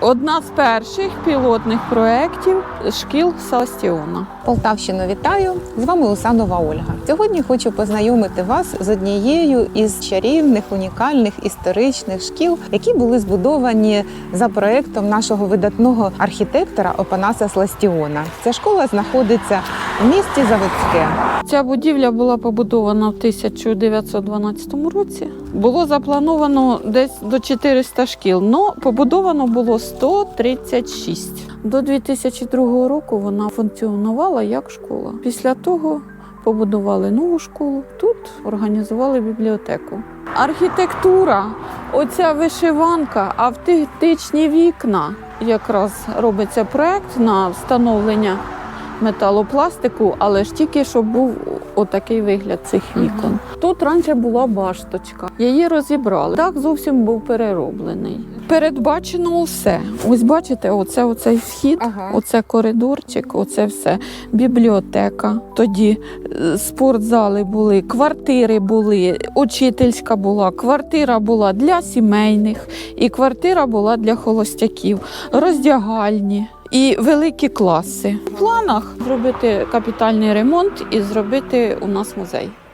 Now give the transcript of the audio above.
Одна з перших пілотних проєктів шкіл Саластіона. Полтавщину вітаю! З вами Усанова Ольга. Сьогодні хочу познайомити вас з однією із чарівних, унікальних історичних шкіл, які були збудовані за проектом нашого видатного архітектора Опанаса Сластіона. Ця школа знаходиться місті Заводське. Ця будівля була побудована в 1912 році. Було заплановано десь до 400 шкіл, але побудовано було 136. До 2002 року вона функціонувала як школа. Після того побудували нову школу. Тут організували бібліотеку. Архітектура, оця вишиванка, автентичні вікна. Якраз робиться проект на встановлення металопластику, але ж тільки щоб був отакий вигляд цих вікон. Тут раніше була башточка, її розібрали. Так зовсім був перероблений. Передбачено усе. Ось бачите, оце оцей вхід, Ага. оце коридорчик, оце все. Бібліотека. Тоді е, спортзали були, квартири були, учительська була, квартира була для сімейних, і квартира була для холостяків, роздягальні. І великі класи. В планах зробити капітальний ремонт і зробити у нас музей.